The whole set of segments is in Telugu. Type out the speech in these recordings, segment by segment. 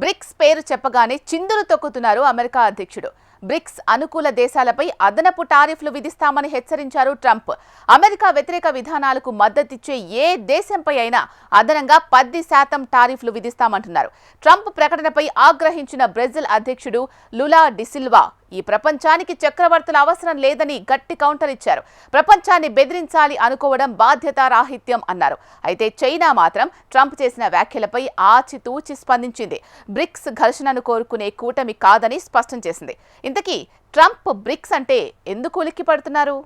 బ్రిక్స్ పేరు చెప్పగానే చిందులు తొక్కుతున్నారు అమెరికా అధ్యక్షుడు. బ్రిక్స్ అనుకూల దేశాలపై అదనపు టారిఫ్లు విధిస్తామని హెచ్చరించారు ట్రంప్. అమెరికా వ్యతిరేక విధానాలకు మద్దతిచ్చే ఏ దేశంపై అయినా అదనంగా పది శాతం టారిఫ్లు విధిస్తామంటున్నారు. ట్రంప్ ప్రకటనపై ఆగ్రహించిన బ్రెజిల్ అధ్యక్షుడు లులా డిసిల్వా ఈ ప్రపంచానికి చక్రవర్తుల అవసరం లేదని గట్టి కౌంటర్ ఇచ్చారు. ప్రపంచాన్ని బెదిరించాలి అనుకోవడం బాధ్యతారాహిత్యం అన్నారు. అయితే చైనా మాత్రం ట్రంప్ చేసిన వ్యాఖ్యలపై ఆచితూచి స్పందించింది. బ్రిక్స్ ఘర్షణను కోరుకునే కూటమి కాదని స్పష్టం చేసింది. ఇంతకీ ట్రంప్ బ్రిక్స్ అంటే ఎందుకు ఉలిక్కి పడుతున్నారు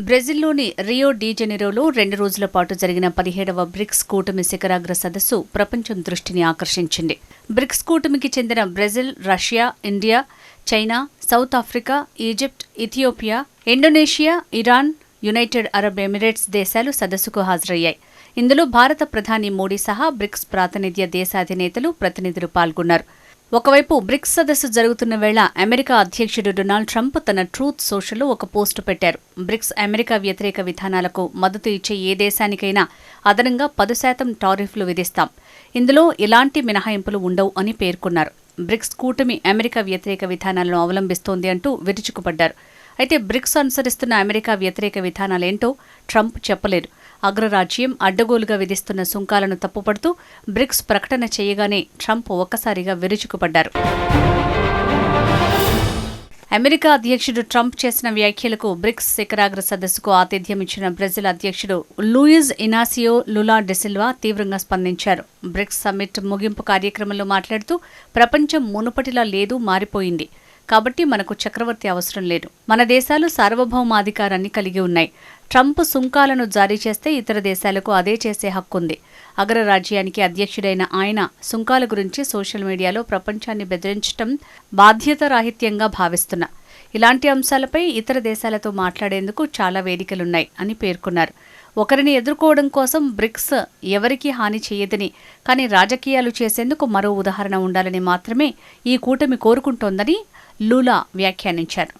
బ్రెజిల్లోని రియో డీజెనిరోలో రెండు రోజుల పాటు జరిగిన పదిహేడవ బ్రిక్స్ కూటమి శిఖరాగ్ర సదస్సు ప్రపంచం దృష్టిని ఆకర్షించింది. బ్రిక్స్ కూటమికి చెందిన Brazil Russia India China South Africa Egypt Ethiopia Indonesia Iran United Arab Emirates దేశాలు సదస్సుకు హాజరయ్యాయి. ఇందులో భారత ప్రధాని మోడీ సహా బ్రిక్స్ ప్రాతినిధ్య దేశాధినేతలు ప్రతినిధులు పాల్గొన్నారు. ఒకవైపు బ్రిక్స్ సదస్సు జరుగుతున్న వేళ అమెరికా అధ్యక్షుడు డొనాల్డ్ ట్రంప్ తన ట్రూత్ సోషల్లో ఒక పోస్టు పెట్టారు. బ్రిక్స్ అమెరికా వ్యతిరేక విధానాలకు మద్దతు ఇచ్చే ఏ దేశానికైనా అదనంగా పది శాతం టారిఫ్లు విధిస్తాం. ఇందులో ఎలాంటి మినహాయింపులు ఉండవు అని పేర్కొన్నారు. బ్రిక్స్ కూటమి అమెరికా వ్యతిరేక విధానాలను అవలంబిస్తోంది అంటూ విరుచుకుపడ్డారు. అయితే బ్రిక్స్ అనుసరిస్తున్న అమెరికా వ్యతిరేక విధానాలేంటో ట్రంప్ చెప్పలేదు. అగ్రరాజ్యం అడ్డగోలుగా విధిస్తున్న సుంకాలను తప్పుపడుతూ బ్రిక్స్ ప్రకటన చేయగానే ట్రంప్ ఒక్కసారిగా విరుచుకుపడ్డారు. అమెరికా అధ్యక్షుడు ట్రంప్ చేసిన వ్యాఖ్యలకు బ్రిక్స్ శిఖరాగ్ర సదస్సుకు ఆతిథ్యం ఇచ్చిన బ్రెజిల్ అధ్యక్షుడు లూయిజ్ ఇనాసియో లులా డెసిల్వా తీవ్రంగా స్పందించారు. బ్రిక్స్ సమ్మిట్ ముగింపు కార్యక్రమంలో మాట్లాడుతూ ప్రపంచం మునుపటిలా లేదు మారిపోయింది. కాబట్టి మనకు చక్రవర్తి అవసరం లేదు. మన దేశాలు సార్వభౌమాధికారాన్ని కలిగి ఉన్నాయి. ట్రంప్ సుంకాలను జారీ చేస్తే ఇతర దేశాలకు అదే చేసే హక్కుంది అగ్రరాజ్యానికి అధ్యక్షుడైన ఆయన సుంకాల గురించి సోషల్ మీడియాలో ప్రపంచాన్ని బెదిరించటం బాధ్యతరాహిత్యంగా భావిస్తున్నా. ఇలాంటి అంశాలపై ఇతర దేశాలతో మాట్లాడేందుకు చాలా వేదికలున్నాయి అని పేర్కొన్నారు. ఒకరిని ఎదుర్కోవడం కోసం బ్రిక్స్ ఎవరికీ హాని చేయదని కానీ రాజకీయాలు చేసేందుకు మరో ఉదాహరణ ఉండాలని మాత్రమే ఈ కూటమి కోరుకుంటోందని లూలా వ్యాఖ్యానించారు.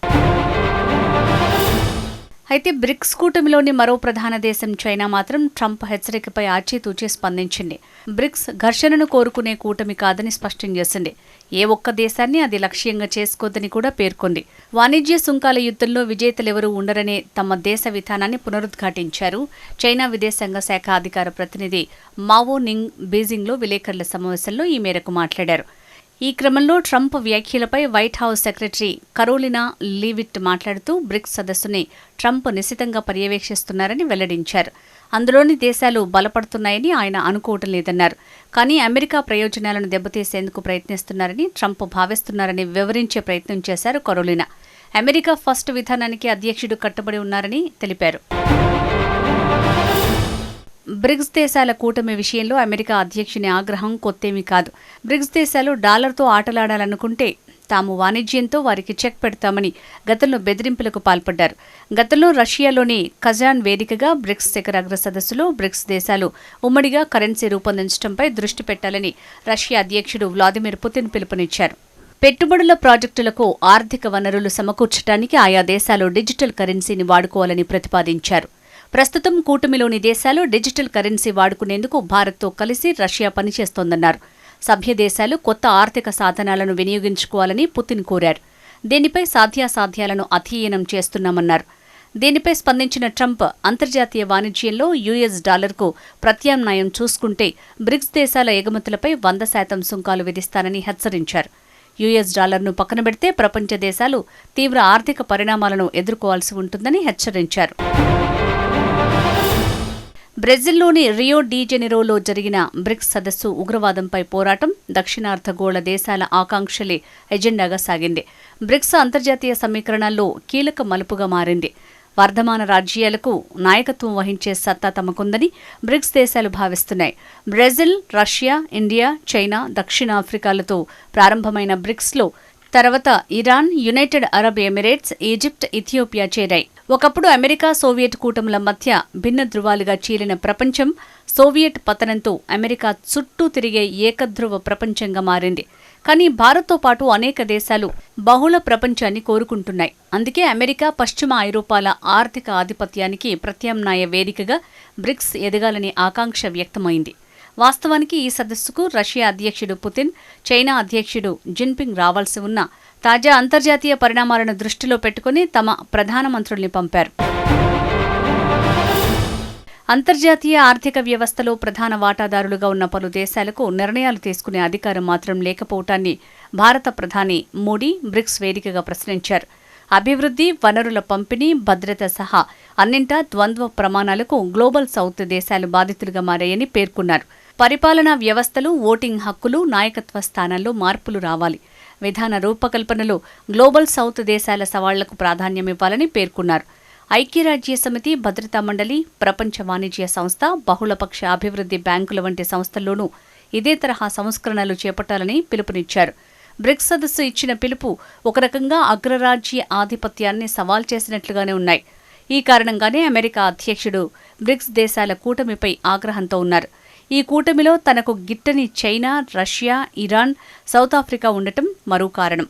అయితే బ్రిక్స్ కూటమిలోని మరో ప్రధాన దేశం చైనా మాత్రం ట్రంప్ హెచ్చరికపై ఆచితూచి స్పందించింది. బ్రిక్స్ ఘర్షణను కోరుకునే కూటమి కాదని స్పష్టం చేసింది. ఏ ఒక్క దేశాన్ని అది లక్ష్యంగా చేసుకోదని కూడా పేర్కొంది. వాణిజ్య సుంకాల యుద్ధంలో విజేతలెవరూ ఉండరనే తమ దేశ విధానాన్ని పునరుద్ఘాటించారు. చైనా విదేశాంగ శాఖ అధికార ప్రతినిధి మావో నింగ్ బీజింగ్లో విలేకరుల సమావేశంలో ఈ మేరకు మాట్లాడారు. ఈ క్రమంలో ట్రంప్ వ్యాఖ్యలపై White House secretary Karoline Leavitt మాట్లాడుతూ బ్రిక్స్ సదస్సుని ట్రంప్ నిశితంగా పర్యవేక్షిస్తున్నారని వెల్లడించారు. అందులోని దేశాలు బలపడుతున్నాయని ఆయన అనుకోవటం లేదన్నారు. కానీ అమెరికా ప్రయోజనాలను దెబ్బతీసేందుకు ప్రయత్నిస్తున్నారని ట్రంప్ భావిస్తున్నారని వివరించే ప్రయత్నం చేశారు కరోలినా. అమెరికా ఫస్ట్ విధానానికి అధ్యక్షుడు కట్టుబడి ఉన్నారని తెలిపారు. బ్రిక్స్ దేశాల కూటమి విషయంలో అమెరికా అధ్యక్షుని ఆగ్రహం కొత్తేమీ కాదు. బ్రిక్స్ దేశాలు డాలర్తో ఆటలాడాలనుకుంటే తాము వాణిజ్యంతో వారికి చెక్ పెడతామని గతంలో బెదిరింపులకు పాల్పడ్డారు. గతంలో రష్యాలోని కజాన్ వేదికగా బ్రిక్స్ శిఖరాగ్ర సదస్సులో బ్రిక్స్ దేశాలు ఉమ్మడిగా కరెన్సీ రూపొందించడంపై దృష్టి పెట్టాలని రష్యా అధ్యక్షుడు వ్లాదిమిర్ పుతిన్ పిలుపునిచ్చారు. పెట్టుబడుల ప్రాజెక్టులకు ఆర్థిక వనరులు సమకూర్చడానికి ఆయా దేశాలు డిజిటల్ కరెన్సీని వాడుకోవాలని ప్రతిపాదించారు. ప్రస్తుతం కూటమిలోని దేశాలు డిజిటల్ కరెన్సీ వాడుకునేందుకు భారత్తో కలిసి రష్యా పనిచేస్తోందన్నారు. సభ్య దేశాలు కొత్త ఆర్థిక సాధనాలను వినియోగించుకోవాలని పుతిన్ కోరారు. దీనిపై సాధ్యాసాధ్యాలను అధ్యయనం చేస్తున్నామన్నారు. దీనిపై స్పందించిన ట్రంప్ అంతర్జాతీయ వాణిజ్యంలో యుఎస్ డాలర్కు ప్రత్యామ్నాయం చూసుకుంటే బ్రిక్స్ దేశాల ఎగుమతులపై వంద శాతం సుంకాలు విధిస్తానని హెచ్చరించారు. యుఎస్ డాలర్ను పక్కన పెడితే ప్రపంచ దేశాలు తీవ్ర ఆర్థిక పరిణామాలను ఎదుర్కోవాల్సి ఉంటుందని హెచ్చరించారు. బ్రెజిల్లోని రియో డి జెనిరోలో జరిగిన బ్రిక్స్ సదస్సు ఉగ్రవాదంపై పోరాటం దక్షిణార్ధగోళ దేశాల ఆకాంక్షలే ఎజెండాగా సాగింది. బ్రిక్స్ అంతర్జాతీయ సమీకరణాల్లో కీలక మలుపుగా మారింది. వర్ధమాన రాజ్యాలకు నాయకత్వం వహించే సత్తా తమకుందని బ్రిక్స్ దేశాలు భావిస్తున్నాయి. బ్రెజిల్ రష్యా ఇండియా చైనా దక్షిణాఫ్రికాలతో ప్రారంభమైన బ్రిక్స్లో తర్వాత Iran United Arab Emirates Egypt Ethiopia చేరాయి. ఒకప్పుడు అమెరికా సోవియట్ కూటముల మధ్య భిన్న ధృవాలుగా చీలిన ప్రపంచం సోవియట్ పతనంతో అమెరికా చుట్టూ తిరిగే ఏకధ్రువ ప్రపంచంగా మారింది. కానీ భారత్తో పాటు అనేక దేశాలు బహుళ ప్రపంచాన్ని కోరుకుంటున్నాయి. అందుకే అమెరికా పశ్చిమ ఐరోపాల ఆర్థిక ఆధిపత్యానికి ప్రత్యామ్నాయ వేదికగా బ్రిక్స్ ఎదగాలని ఆకాంక్ష వ్యక్తమైంది. వాస్తవానికి ఈ సదస్సుకు రష్యా అధ్యక్షుడు పుతిన్ చైనా అధ్యక్షుడు జిన్పింగ్ రావాల్సి ఉన్న తాజా అంతర్జాతీయ పరిణామాలను దృష్టిలో పెట్టుకుని తమ ప్రధానమంత్రుల్ని పంపారు. అంతర్జాతీయ ఆర్థిక వ్యవస్థలో ప్రధాన వాటాదారులుగా ఉన్న పలు దేశాలకు నిర్ణయాలు తీసుకునే అధికారం మాత్రం లేకపోవటాన్ని భారత ప్రధాని మోడీ బ్రిక్స్ వేదికగా ప్రశ్నించారు. అభివృద్ధి వనరుల పంపిణీ భద్రత సహా అన్నింటా ద్వంద్వ ప్రమాణాలకు గ్లోబల్ సౌత్ దేశాలు బాధితులుగా మారాయని పేర్కొన్నారు. పరిపాలనా వ్యవస్థలు ఓటింగ్ హక్కులు నాయకత్వ స్థానంలో మార్పులు రావాలి. విధాన రూపకల్పనలో గ్లోబల్ సౌత్ దేశాల సవాళ్ళకు ప్రాధాన్యమివ్వాలని పేర్కొన్నారు. ఐక్యరాజ్య సమితి భద్రతా మండలి ప్రపంచ వాణిజ్య సంస్థ బహుళపక్ష అభివృద్ధి బ్యాంకుల వంటి సంస్థల్లోనూ ఇదే తరహా సంస్కరణలు చేపట్టాలని పిలుపునిచ్చారు. బ్రిక్స్ సదస్సు ఇచ్చిన పిలుపు ఒక రకంగా అగ్రరాజ్య ఆధిపత్యాన్ని సవాల్ చేసినట్లుగానే ఉన్నాయి. ఈ కారణంగానే అమెరికా అధ్యక్షుడు బ్రిక్స్ దేశాల కూటమిపై ఆగ్రహంతో ఉన్నారు. ఈ కూటమిలో తనకు గిట్టని China Russia Iran South Africa ఉండటం మరో కారణం.